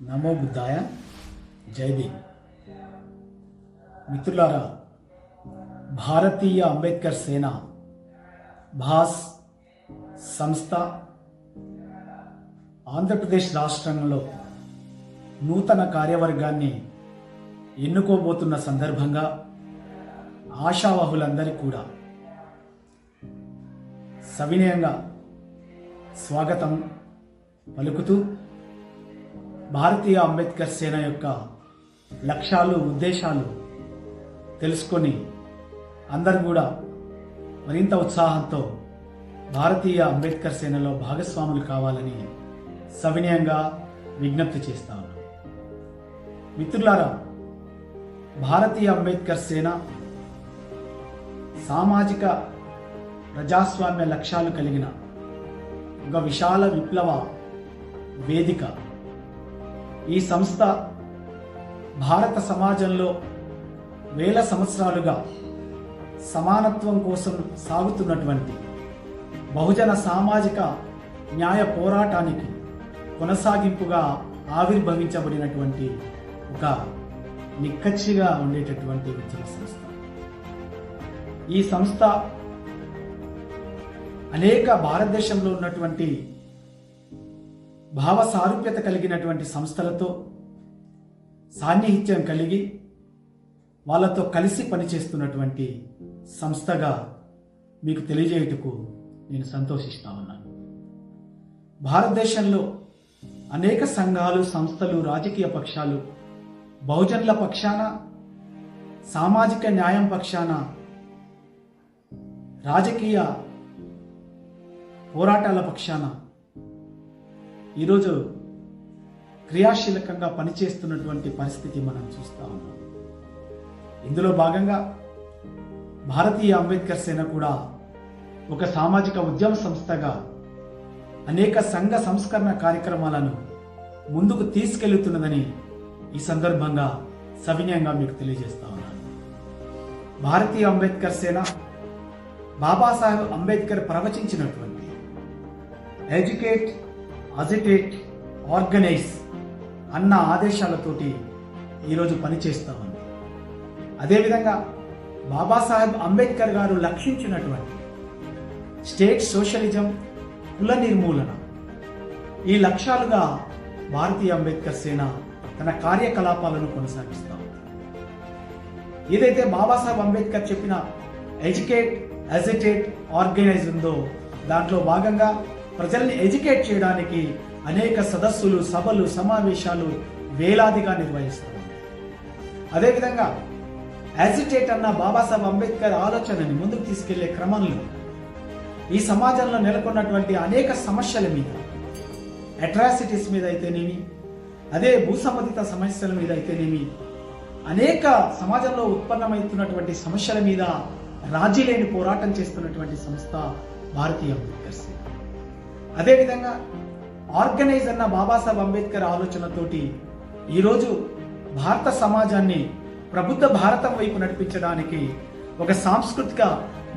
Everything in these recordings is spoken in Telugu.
నమో బుద్ధాయ. జై మిత్రులారా భారతీయ అంబేద్కర్ సేన భాస్ సంస్థ ఆంధ్రప్రదేశ్ రాష్ట్రంలో నూతన కార్యవర్గాన్ని ఎన్నుకోబోతున్న సందర్భంగా ఆశావాహులందరి కూడా సవినయంగా స్వాగతం పలుకుతూ భారతీయ అంబేద్కర్ సేన యొక్క లక్ష్యాలు ఉద్దేశాలు తెలుసుకొని అందరూ కూడా మరింత ఉత్సాహంతో భారతీయ అంబేద్కర్ సేనలో భాగస్వాములు కావాలని సవినయంగా విజ్ఞప్తి చేస్తాను మిత్రులారా భారతీయ అంబేద్కర్ సేన సామాజిక ప్రజాస్వామ్య లక్ష్యాలు కలిగిన ఒక విశాల విప్లవ వేదిక ఈ సంస్థ భారత సమాజంలో వేల సంవత్సరాలుగా సమానత్వం కోసం సాగుతున్నటువంటి బహుజన సామాజిక న్యాయ పోరాటానికి కొనసాగింపుగా ఆవిర్భవించబడినటువంటి ఒక నిక్కచ్చిగా ఉండేటటువంటి విద్యా సంస్థ. ఈ సంస్థ అనేక భారతదేశంలో ఉన్నటువంటి భావ సారూప్యత కలిగినటువంటి సంస్థలతో సాన్నిహిత్యం కలిగి వాళ్ళతో కలిసి పనిచేస్తున్నటువంటి సంస్థగా మీకు తెలియజేయుటకు నేను సంతోషిస్తా ఉన్నాను. భారతదేశంలో అనేక సంఘాలు సంస్థలు రాజకీయ పక్షాలు బహుజనుల పక్షాన సామాజిక న్యాయం పక్షాన రాజకీయ పోరాటాల పక్షాన ఈరోజు క్రియాశీలకంగా పనిచేస్తున్నటువంటి పరిస్థితి మనం చూస్తా ఉన్నాం. ఇందులో భాగంగా భారతీయ అంబేద్కర్ సేన కూడా ఒక సామాజిక ఉద్యమ సంస్థగా అనేక సంఘ సంస్కరణ కార్యక్రమాలను ముందుకు తీసుకెళ్తున్నదని ఈ సందర్భంగా సవినయంగా మీకు తెలియజేస్తా ఉన్నాను. భారతీయ అంబేద్కర్ సేన బాబాసాహెబ్ అంబేద్కర్ ప్రవచించినటువంటి ఎడ్యుకేట్ అజిటేట్ ఆర్గనైజ్ అన్న ఆదేశాలతోటి ఈరోజు పనిచేస్తా ఉంది అదేవిధంగా బాబాసాహెబ్ అంబేద్కర్ గారు లక్షించినటువంటి స్టేట్ సోషలిజం కుల నిర్మూలన ఈ లక్ష్యాలుగా భారతీయ అంబేద్కర్ సేన తన కార్యకలాపాలను కొనసాగిస్తా. ఉంది ఏదైతే బాబాసాహెబ్ అంబేద్కర్ చెప్పిన ఎడ్యుకేట్ అజిటేట్ ఆర్గనైజ్ ఉందో దాంట్లో భాగంగా ప్రజల్ని ఎడ్యుకేట్ చేయడానికి అనేక సదస్సులు సభలు సమావేశాలు వేలాదిగా నిర్వహిస్తారు అదేవిధంగా యాజిటేట్ అన్న బాబాసాహెబ్ అంబేద్కర్ ఆలోచనని ముందుకు తీసుకెళ్ళే క్రమంలో ఈ సమాజంలో నెలకొన్నటువంటి అనేక సమస్యల మీద అట్రాసిటీస్ మీద అయితేనేమి అదే భూసంబంధిత సమస్యల మీద అయితేనేమి అనేక సమాజంలో ఉత్పన్నమవుతున్నటువంటి సమస్యల మీద రాజీ లేని పోరాటం చేస్తున్నటువంటి సంస్థ భారతీయ అంబేద్కర్ అదేవిధంగా ఆర్గనైజ్ అన్న బాబాసాహెబ్ అంబేద్కర్ ఆలోచనతోటి ఈరోజు భారత సమాజాన్ని ప్రబుద్ధ భారతం వైపు నడిపించడానికి ఒక సాంస్కృతిక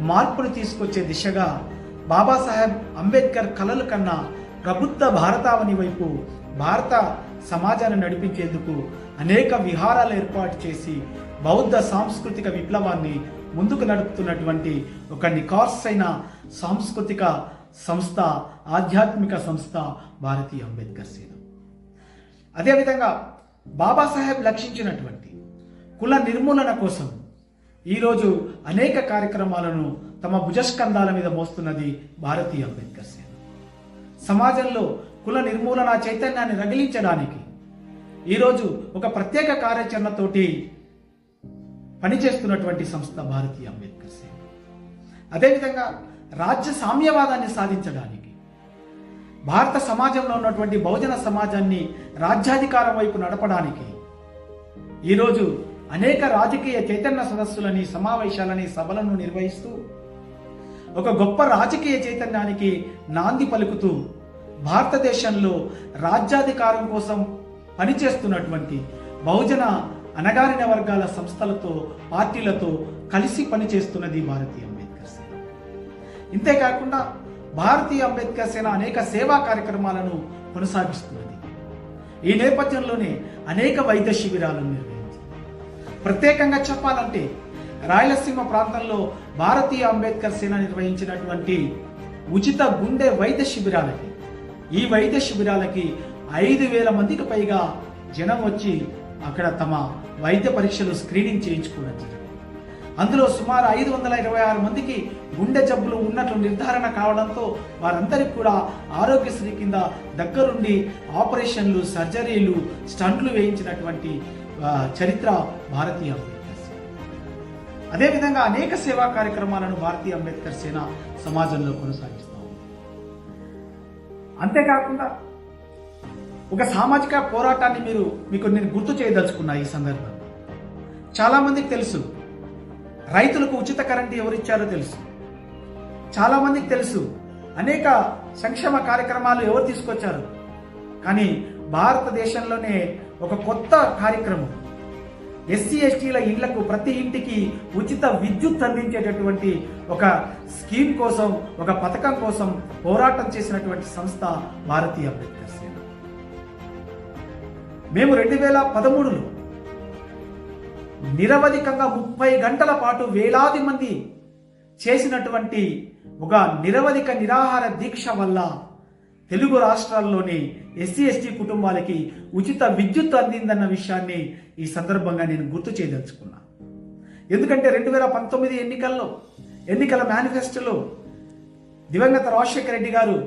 మార్పును తీసుకొచ్చే దిశగా బాబాసాహెబ్ అంబేద్కర్ కలలు కన్నా ప్రబుద్ధ భారతావని వైపు భారత సమాజాన్ని నడిపించేందుకు అనేక విహారాలు ఏర్పాటు చేసి బౌద్ధ సాంస్కృతిక విప్లవాన్ని ముందుకు నడుపుతున్నటువంటి ఒక నికార్సైన సాంస్కృతిక సంస్థ ఆధ్యాత్మిక సంస్థ భారతీయ అంబేద్కర్ సేన. అదేవిధంగా బాబాసాహెబ్ లక్షించినటువంటి కుల నిర్మూలన కోసం ఈరోజు అనేక కార్యక్రమాలను తమ భుజస్కంధాల మీద మోస్తున్నది భారతీయ అంబేద్కర్ సేన. సమాజంలో కుల నిర్మూలన చైతన్యాన్ని రగిలించడానికి ఈరోజు ఒక ప్రత్యేక కార్యాచరణతోటి పనిచేస్తున్నటువంటి సంస్థ భారతీయ అంబేద్కర్ సేన. అదేవిధంగా రాజ్య సామ్యవాదాన్ని సాధించడానికి. భారత సమాజంలో ఉన్నటువంటి బహుజన సమాజాన్ని రాజ్యాధికారం వైపు నడపడానికి. ఈరోజు అనేక రాజకీయ చైతన్య సదస్సులని సమావేశాలని సభలను నిర్వహిస్తూ ఒక గొప్ప రాజకీయ చైతన్యానికి నాంది పలుకుతూ భారతదేశంలో రాజ్యాధికారం కోసం పనిచేస్తున్నటువంటి బహుజన అణగారిన వర్గాల సంస్థలతో పార్టీలతో కలిసి పనిచేస్తున్నది భారతీయ. ఇంతేకాకుండా భారతీయ అంబేద్కర్ సేన అనేక సేవా కార్యక్రమాలను కొనసాగిస్తున్నది. ఈ నేపథ్యంలోనే అనేక వైద్య శిబిరాలను నిర్వహించింది. ప్రత్యేకంగా చెప్పాలంటే రాయలసీమ ప్రాంతంలో భారతీయ అంబేద్కర్ సేన నిర్వహించినటువంటి ఉచిత గుండె వైద్య శిబిరాలకి ఈ వైద్య శిబిరాలకి ఐదు వేల మందికి పైగా జనం వచ్చి అక్కడ తమ వైద్య పరీక్షలు స్క్రీనింగ్ చేయించుకోవడం జరిగింది. అందులో సుమారు ఐదు వందల ఇరవై ఆరు మందికి గుండె జబ్బులు ఉన్నట్లు నిర్ధారణ కావడంతో వారందరికీ కూడా ఆరోగ్యశ్రీ కింద దగ్గరుండి ఆపరేషన్లు సర్జరీలు స్టంట్లు వేయించినటువంటి చరిత్ర భారతీయ అంబేద్కర్ సేన. అదేవిధంగా అనేక సేవా కార్యక్రమాలను భారతీయ అంబేద్కర్ సేన సమాజంలో కొనసాగిస్తూ ఉంది. అంతేకాకుండా ఒక సామాజిక పోరాటాన్ని మీరు మీకు నేను గుర్తు చేయదలుచుకున్నా ఈ సందర్భంగా చాలామందికి తెలుసు రైతులకు ఉచిత కరెంటు ఎవరిచ్చారో తెలుసు. చాలా మందికి తెలుసు. అనేక సంక్షేమ కార్యక్రమాలు ఎవరు తీసుకొచ్చారు? కానీ భారతదేశంలోనే ఒక కొత్త కార్యక్రమం. ఎస్సీ ఎస్టీల ఇళ్ళకు ప్రతి ఇంటికి ఉచిత విద్యుత్ అందించేటటువంటి ఒక స్కీమ్ కోసం ఒక పథకం కోసం పోరాటం చేసినటువంటి సంస్థ భారతీయ అంబేద్కర్ సేన. మేము రెండు వేల పదమూడులో నిరవధికంగా ముప్పై గంటల పాటు వేలాది మంది చేసినటువంటి ఒక నిరవధిక నిరాహార దీక్ష వల్ల తెలుగు రాష్ట్రాల్లోని ఎస్సీ ఎస్టీ కుటుంబాలకి ఉచిత విద్యుత్ అందిందన్న విషయాన్ని ఈ సందర్భంగా నేను గుర్తు చేయదలుచుకున్నా. ఎందుకంటే రెండు వేల పంతొమ్మిది ఎన్నికల్లో ఎన్నికల మేనిఫెస్టోలో దివంగత రాజశేఖర రెడ్డి గారు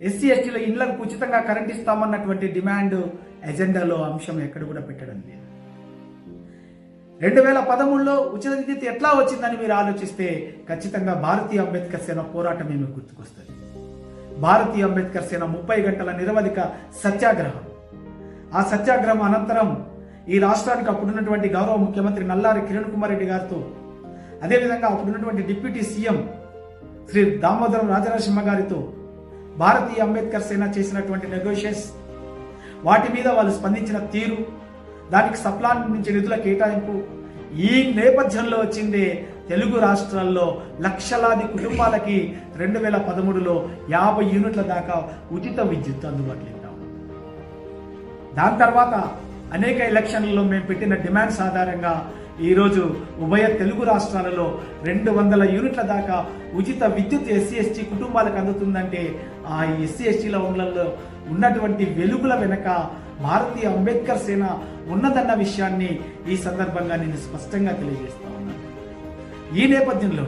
ఎస్సీ ఎస్టీల ఇళ్ళకు ఉచితంగా కరెంట్ ఇస్తామన్నటువంటి డిమాండ్ ఎజెండాలో అంశం ఎక్కడ కూడా పెట్టడం లేదు. రెండు వేల పదమూడులో ఉచిత విద్యుత్ ఎట్లా వచ్చిందని మీరు ఆలోచిస్తే ఖచ్చితంగా భారతీయ అంబేద్కర్ సేన పోరాటం ఏమి గుర్తుకొస్తుంది. భారతీయ అంబేద్కర్ సేన ముప్పై గంటల నిరవధిక సత్యాగ్రహం. ఆ సత్యాగ్రహం అనంతరం ఈ రాష్ట్రానికి అప్పుడున్నటువంటి గౌరవ ముఖ్యమంత్రి నల్లారి కిరణ్ కుమార్ రెడ్డి గారితో అదేవిధంగా అప్పుడున్నటువంటి డిప్యూటీ సీఎం శ్రీ దామోదరం రాజనరసింహ గారితో భారతీయ అంబేద్కర్ సేన చేసినటువంటి నెగోషియేషన్స్ వాటి మీద వాళ్ళు స్పందించిన తీరు దానికి సప్లాన్ నుంచి నిధుల కేటాయింపు. ఈ నేపథ్యంలో వచ్చింది తెలుగు రాష్ట్రాల్లో లక్షలాది కుటుంబాలకి రెండు వేల పదమూడులో యాభై యూనిట్ల దాకా ఉచిత విద్యుత్ అందుబాటులో ఇద్దాం. దాని తర్వాత అనేక ఎలక్షన్లలో మేము పెట్టిన డిమాండ్స్ ఆధారంగా ఈరోజు ఉభయ తెలుగు రాష్ట్రాలలో రెండు వందల యూనిట్ల దాకా ఉచిత విద్యుత్ ఎస్సీ ఎస్టీ కుటుంబాలకు అందుతుందంటే ఆ ఎస్సీ ఎస్టీల ఊళ్ళల్లో ఉన్నటువంటి వెలుగుల వెనక భారతీయ అంబేద్కర్ సేన ఉన్నదన్న విషయాన్ని ఈ సందర్భంగా నేను స్పష్టంగా తెలియజేస్తా ఉన్నాను ఈ నేపథ్యంలో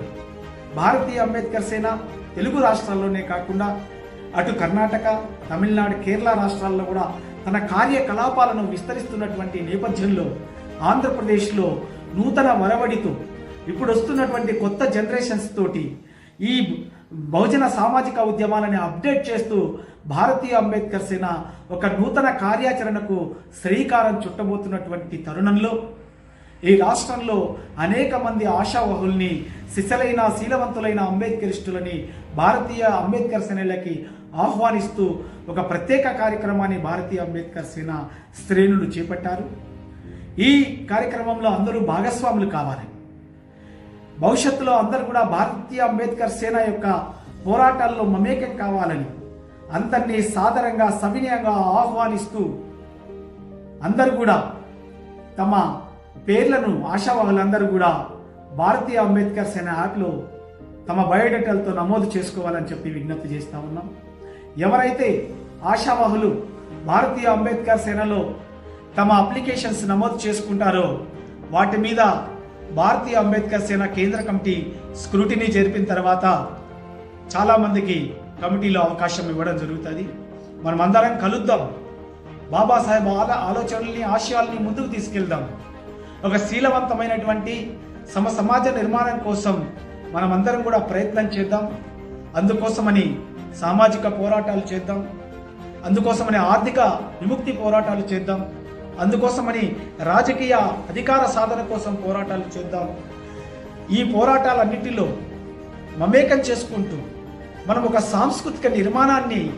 భారతీయ అంబేద్కర్ సేన తెలుగు రాష్ట్రాల్లోనే కాకుండా అటు కర్ణాటక తమిళనాడు కేరళ రాష్ట్రాల్లో కూడా తన కార్యకలాపాలను విస్తరిస్తున్నటువంటి నేపథ్యంలో ఆంధ్రప్రదేశ్లో నూతన వరవడితో ఇప్పుడు వస్తున్నటువంటి కొత్త జనరేషన్స్ తోటి ఈ బహుజన సామాజిక ఉద్యమాలని అప్డేట్ చేస్తూ భారతీయ అంబేద్కర్ సేన ఒక నూతన కార్యాచరణకు శ్రీకారం చుట్టబోతున్నటువంటి తరుణంలో ఈ రాష్ట్రంలో అనేక మంది ఆశావహుల్ని సిసలైన శీలవంతులైన అంబేద్కరిస్టులని భారతీయ అంబేద్కర్ సేనలకి ఆహ్వానిస్తూ ఒక ప్రత్యేక కార్యక్రమాన్ని భారతీయ అంబేద్కర్ సేన శ్రేణులు చేపట్టారు. ఈ కార్యక్రమంలో అందరూ భాగస్వాములు కావాలి. భవిష్యత్తులో అందరూ కూడా భారతీయ అంబేద్కర్ సేన యొక్క పోరాటాల్లో మమేకం కావాలని అందరినీ సాదరంగా సవినయంగా ఆహ్వానిస్తూ అందరూ కూడా తమ పేర్లను ఆశావాహులందరూ కూడా భారతీయ అంబేద్కర్ సేన యాప్లో తమ బయోడేటాలతో నమోదు చేసుకోవాలని చెప్పి విజ్ఞప్తి చేస్తా ఉన్నాం. ఎవరైతే ఆశావాహులు భారతీయ అంబేద్కర్ సేనలో తమ అప్లికేషన్స్ నమోదు చేసుకుంటారో వాటి మీద భారతీయ అంబేద్కర్ సేన కేంద్ర కమిటీ స్క్రూటినీ జరిపిన తర్వాత చాలామందికి కమిటీలో అవకాశం ఇవ్వడం జరుగుతుంది. మనం అందరం కలుద్దాం. బాబాసాహెబ్ ఆల ఆలోచనల్ని ఆశయాల్ని ముందుకు తీసుకెళ్దాం. ఒక శీలవంతమైనటువంటి సమ సమాజ నిర్మాణం కోసం మనమందరం కూడా ప్రయత్నం చేద్దాం. అందుకోసమని సామాజిక పోరాటాలు చేద్దాం. అందుకోసమని ఆర్థిక విముక్తి పోరాటాలు చేద్దాం. అందుకోసమని రాజకీయ అధికార సాధన కోసం పోరాటాలు చేద్దాం. ఈ పోరాటాలన్నిటిలో మమేకం చేసుకుంటూ మనం ఒక సాంస్కృతిక నిర్మాణాన్ని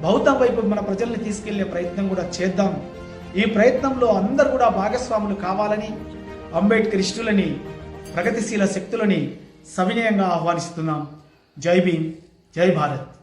బౌద్ధం వైపు మన ప్రజల్ని తీసుకెళ్ళే ప్రయత్నం కూడా చేద్దాం. ఈ ప్రయత్నంలో అందరూ కూడా భాగస్వాములు కావాలని అంబేద్కర్ ఇష్టులని ప్రగతిశీల శక్తులని సవినయంగా ఆహ్వానిస్తున్నాం. జై భీమ్ జై భారత్.